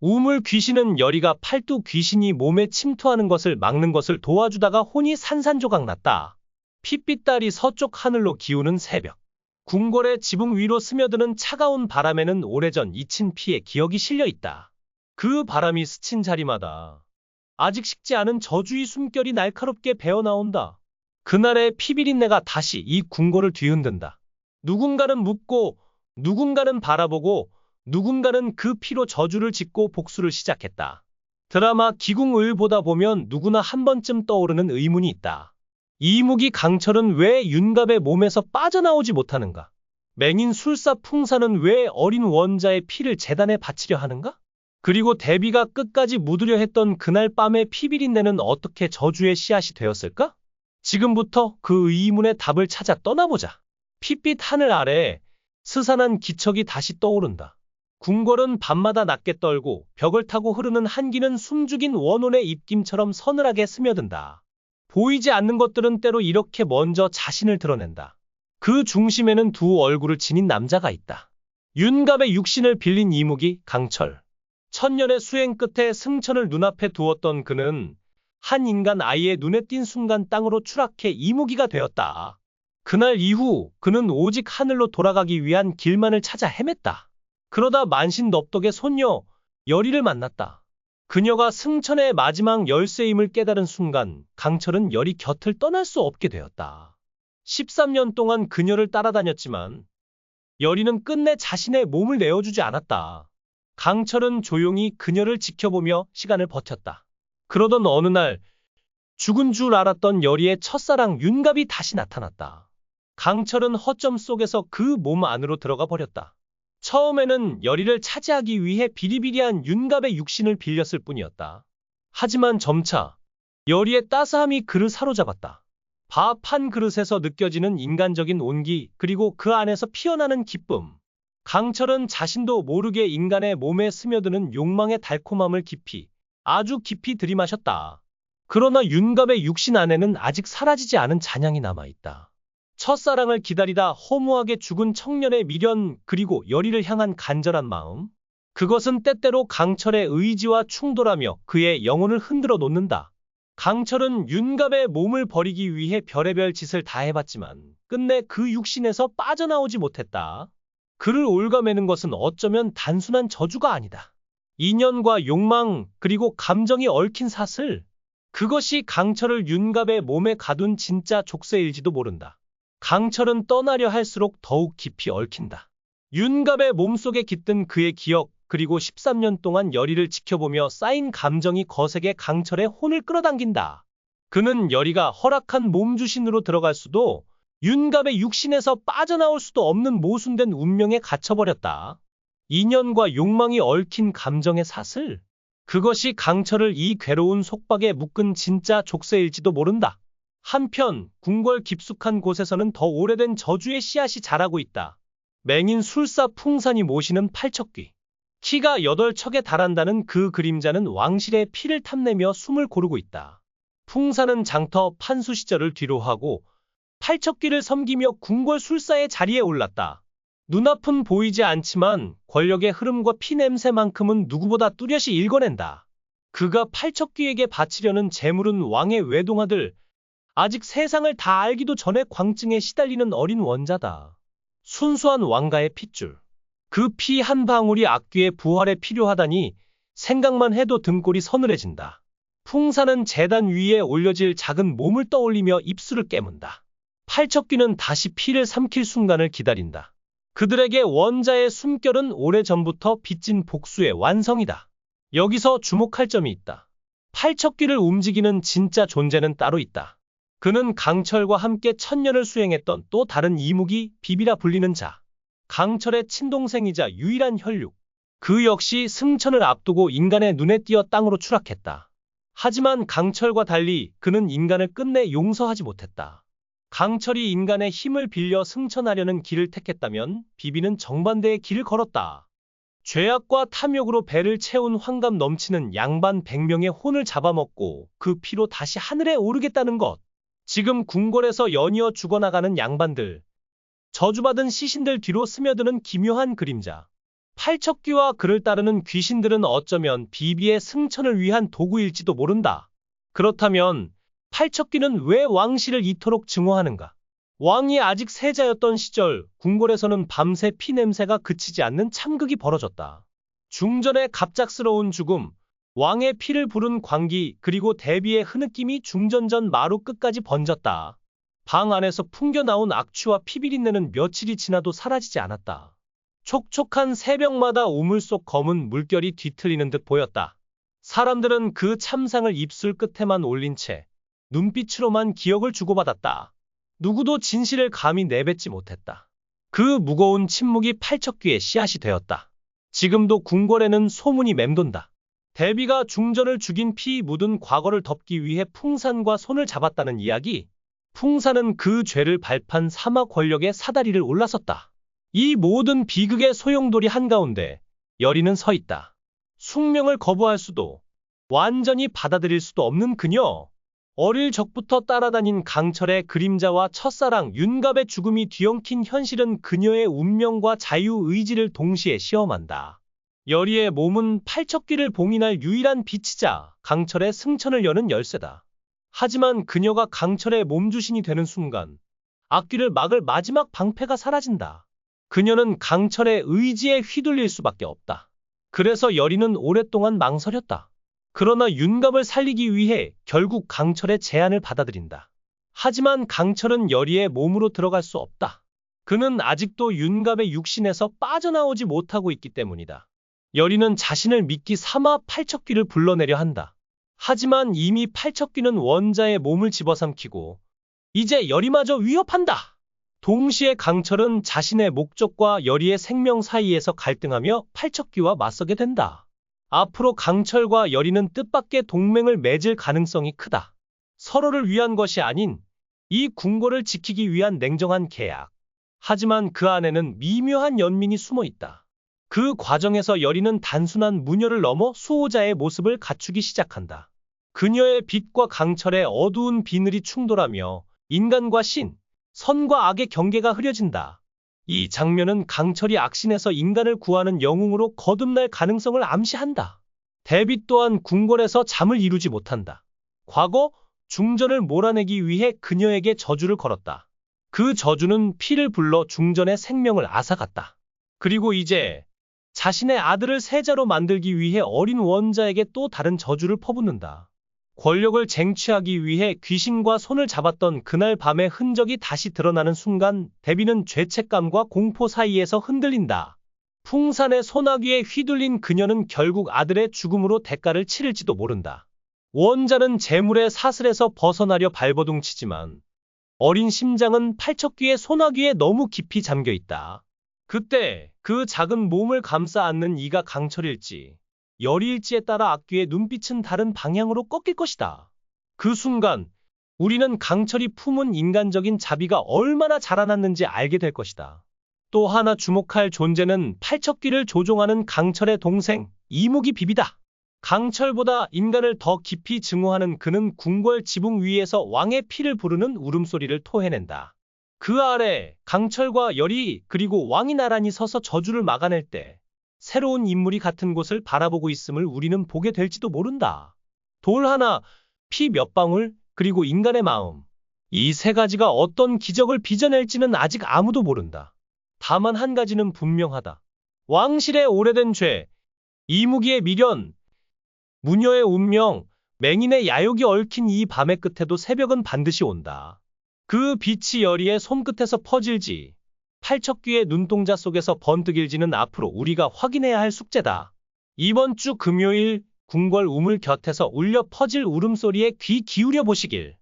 우물 귀신은 열이가 팔두 귀신이 몸에 침투하는 것을 막는 것을 도와주다가 혼이 산산조각 났다. 핏빛달이 서쪽 하늘로 기우는 새벽. 궁궐의 지붕 위로 스며드는 차가운 바람에는 오래전 잊힌 피의 기억이 실려 있다. 그 바람이 스친 자리마다 아직 식지 않은 저주의 숨결이 날카롭게 배어나온다. 그날의 피비린내가 다시 이 궁궐을 뒤흔든다. 누군가는 묻고 누군가는 바라보고 누군가는 그 피로 저주를 짓고 복수를 시작했다. 드라마 기궁을 보다 보면 누구나 한 번쯤 떠오르는 의문이 있다. 이무기 강철은 왜 윤갑의 몸에서 빠져나오지 못하는가? 맹인 술사 풍사는 왜 어린 원자의 피를 재단에 바치려 하는가? 그리고 대비가 끝까지 묻으려 했던 그날 밤의 피비린내는 어떻게 저주의 씨앗이 되었을까? 지금부터 그 의문의 답을 찾아 떠나보자. 핏빛 하늘 아래 스산한 기척이 다시 떠오른다. 궁궐은 밤마다 낮게 떨고 벽을 타고 흐르는 한기는 숨죽인 원혼의 입김처럼 서늘하게 스며든다. 보이지 않는 것들은 때로 이렇게 먼저 자신을 드러낸다. 그 중심에는 두 얼굴을 지닌 남자가 있다. 윤갑의 육신을 빌린 이무기 강철. 천년의 수행 끝에 승천을 눈앞에 두었던 그는 한 인간 아이의 눈에 띈 순간 땅으로 추락해 이무기가 되었다. 그날 이후 그는 오직 하늘로 돌아가기 위한 길만을 찾아 헤맸다. 그러다 만신 넙덕의 손녀 열이를 만났다. 그녀가 승천의 마지막 열쇠임을 깨달은 순간 강철은 열이 곁을 떠날 수 없게 되었다. 13년 동안 그녀를 따라다녔지만 열이는 끝내 자신의 몸을 내어주지 않았다. 강철은 조용히 그녀를 지켜보며 시간을 버텼다. 그러던 어느 날 죽은 줄 알았던 열이의 첫사랑 윤갑이 다시 나타났다. 강철은 허점 속에서 그 몸 안으로 들어가 버렸다. 처음에는 열이를 차지하기 위해 비리비리한 윤갑의 육신을 빌렸을 뿐이었다. 하지만 점차 열이의 따스함이 그를 사로잡았다. 밥 한 그릇에서 느껴지는 인간적인 온기 그리고 그 안에서 피어나는 기쁨. 강철은 자신도 모르게 인간의 몸에 스며드는 욕망의 달콤함을 깊이 아주 깊이 들이마셨다. 그러나 윤갑의 육신 안에는 아직 사라지지 않은 잔향이 남아있다. 첫사랑을 기다리다 허무하게 죽은 청년의 미련 그리고 열이를 향한 간절한 마음. 그것은 때때로 강철의 의지와 충돌하며 그의 영혼을 흔들어 놓는다. 강철은 윤갑의 몸을 버리기 위해 별의별 짓을 다 해봤지만 끝내 그 육신에서 빠져나오지 못했다. 그를 올가매는 것은 어쩌면 단순한 저주가 아니다. 인연과 욕망 그리고 감정이 얽힌 사슬. 그것이 강철을 윤갑의 몸에 가둔 진짜 족쇄일지도 모른다. 강철은 떠나려 할수록 더욱 깊이 얽힌다. 윤갑의 몸속에 깃든 그의 기억, 그리고 13년 동안 열이를 지켜보며 쌓인 감정이 거세게 강철의 혼을 끌어당긴다. 그는 열이가 허락한 몸주신으로 들어갈 수도, 윤갑의 육신에서 빠져나올 수도 없는 모순된 운명에 갇혀버렸다. 인연과 욕망이 얽힌 감정의 사슬. 그것이 강철을 이 괴로운 속박에 묶은 진짜 족쇄일지도 모른다. 한편 궁궐 깊숙한 곳에서는 더 오래된 저주의 씨앗이 자라고 있다. 맹인 술사 풍산이 모시는 팔척귀. 키가 여덟 척에 달한다는 그 그림자는 왕실의 피를 탐내며 숨을 고르고 있다. 풍산은 장터 판수 시절을 뒤로하고 팔척귀를 섬기며 궁궐 술사의 자리에 올랐다. 눈앞은 보이지 않지만 권력의 흐름과 피냄새만큼은 누구보다 뚜렷이 읽어낸다. 그가 팔척귀에게 바치려는 재물은 왕의 외동아들, 아직 세상을 다 알기도 전에 광증에 시달리는 어린 원자다. 순수한 왕가의 핏줄. 그 피 한 방울이 악귀의 부활에 필요하다니 생각만 해도 등골이 서늘해진다. 풍사는 재단 위에 올려질 작은 몸을 떠올리며 입술을 깨문다. 팔척귀는 다시 피를 삼킬 순간을 기다린다. 그들에게 원자의 숨결은 오래전부터 빚진 복수의 완성이다. 여기서 주목할 점이 있다. 팔척귀를 움직이는 진짜 존재는 따로 있다. 그는 강철과 함께 천년을 수행했던 또 다른 이무기 비비라 불리는 자. 강철의 친동생이자 유일한 혈육. 그 역시 승천을 앞두고 인간의 눈에 띄어 땅으로 추락했다. 하지만 강철과 달리 그는 인간을 끝내 용서하지 못했다. 강철이 인간의 힘을 빌려 승천하려는 길을 택했다면 비비는 정반대의 길을 걸었다. 죄악과 탐욕으로 배를 채운 환감 넘치는 양반 100명의 혼을 잡아먹고 그 피로 다시 하늘에 오르겠다는 것. 지금 궁궐에서 연이어 죽어나가는 양반들. 저주받은 시신들 뒤로 스며드는 기묘한 그림자. 팔척귀와 그를 따르는 귀신들은 어쩌면 비비의 승천을 위한 도구일지도 모른다. 그렇다면 팔척귀는 왜 왕실을 이토록 증오하는가? 왕이 아직 세자였던 시절 궁궐에서는 밤새 피 냄새가 그치지 않는 참극이 벌어졌다. 중전의 갑작스러운 죽음, 왕의 피를 부른 광기 그리고 대비의 흐느낌이 중전전 마루 끝까지 번졌다. 방 안에서 풍겨나온 악취와 피비린내는 며칠이 지나도 사라지지 않았다. 촉촉한 새벽마다 우물 속 검은 물결이 뒤틀리는 듯 보였다. 사람들은 그 참상을 입술 끝에만 올린 채 눈빛으로만 기억을 주고받았다. 누구도 진실을 감히 내뱉지 못했다. 그 무거운 침묵이 팔척귀의 씨앗이 되었다. 지금도 궁궐에는 소문이 맴돈다. 대비가 중전을 죽인 피 묻은 과거를 덮기 위해 풍산과 손을 잡았다는 이야기. 풍산은 그 죄를 발판 사막 권력의 사다리를 올라섰다. 이 모든 비극의 소용돌이 한가운데 여리는 서 있다. 숙명을 거부할 수도 완전히 받아들일 수도 없는 그녀. 어릴 적부터 따라다닌 강철의 그림자와 첫사랑 윤갑의 죽음이 뒤엉킨 현실은 그녀의 운명과 자유의지를 동시에 시험한다. 여리의 몸은 팔척귀를 봉인할 유일한 빛이자 강철의 승천을 여는 열쇠다. 하지만 그녀가 강철의 몸주신이 되는 순간 악귀를 막을 마지막 방패가 사라진다. 그녀는 강철의 의지에 휘둘릴 수밖에 없다. 그래서 여리는 오랫동안 망설였다. 그러나 윤갑을 살리기 위해 결국 강철의 제안을 받아들인다. 하지만 강철은 여리의 몸으로 들어갈 수 없다. 그는 아직도 윤갑의 육신에서 빠져나오지 못하고 있기 때문이다. 여리는 자신을 믿기 삼아 팔척귀를 불러내려 한다. 하지만 이미 팔척귀는 원자의 몸을 집어삼키고 이제 여리마저 위협한다. 동시에 강철은 자신의 목적과 여리의 생명 사이에서 갈등하며 팔척귀와 맞서게 된다. 앞으로 강철과 여리는 뜻밖의 동맹을 맺을 가능성이 크다. 서로를 위한 것이 아닌 이 궁궐을 지키기 위한 냉정한 계약. 하지만 그 안에는 미묘한 연민이 숨어 있다. 그 과정에서 여리는 단순한 무녀를 넘어 수호자의 모습을 갖추기 시작한다. 그녀의 빛과 강철의 어두운 비늘이 충돌하며 인간과 신, 선과 악의 경계가 흐려진다. 이 장면은 강철이 악신에서 인간을 구하는 영웅으로 거듭날 가능성을 암시한다. 대비 또한 궁궐에서 잠을 이루지 못한다. 과거 중전을 몰아내기 위해 그녀에게 저주를 걸었다. 그 저주는 피를 불러 중전의 생명을 앗아갔다. 그리고 이제 자신의 아들을 세자로 만들기 위해 어린 원자에게 또 다른 저주를 퍼붓는다. 권력을 쟁취하기 위해 귀신과 손을 잡았던 그날 밤의 흔적이 다시 드러나는 순간 데비는 죄책감과 공포 사이에서 흔들린다. 풍산의 소나기에 휘둘린 그녀는 결국 아들의 죽음으로 대가를 치를지도 모른다. 원자는 재물의 사슬에서 벗어나려 발버둥치지만 어린 심장은 팔척귀의 소나기에 너무 깊이 잠겨 있다. 그때 그 작은 몸을 감싸 안는 이가 강철일지 열일지에 따라 악귀의 눈빛은 다른 방향으로 꺾일 것이다. 그 순간 우리는 강철이 품은 인간적인 자비가 얼마나 자라났는지 알게 될 것이다. 또 하나 주목할 존재는 팔척귀를 조종하는 강철의 동생 이무기 비비다. 강철보다 인간을 더 깊이 증오하는 그는 궁궐 지붕 위에서 왕의 피를 부르는 울음소리를 토해낸다. 그 아래 강철과 열이 그리고 왕이 나란히 서서 저주를 막아낼 때 새로운 인물이 같은 곳을 바라보고 있음을 우리는 보게 될지도 모른다. 돌 하나, 피 몇 방울, 그리고 인간의 마음. 이 세 가지가 어떤 기적을 빚어낼지는 아직 아무도 모른다. 다만 한 가지는 분명하다. 왕실의 오래된 죄, 이무기의 미련, 무녀의 운명, 맹인의 야욕이 얽힌 이 밤의 끝에도 새벽은 반드시 온다. 그 빛이 여리의 손끝에서 퍼질지, 팔척귀의 눈동자 속에서 번뜩일지는 앞으로 우리가 확인해야 할 숙제다. 이번 주 금요일 궁궐 우물 곁에서 울려 퍼질 울음소리에 귀 기울여 보시길.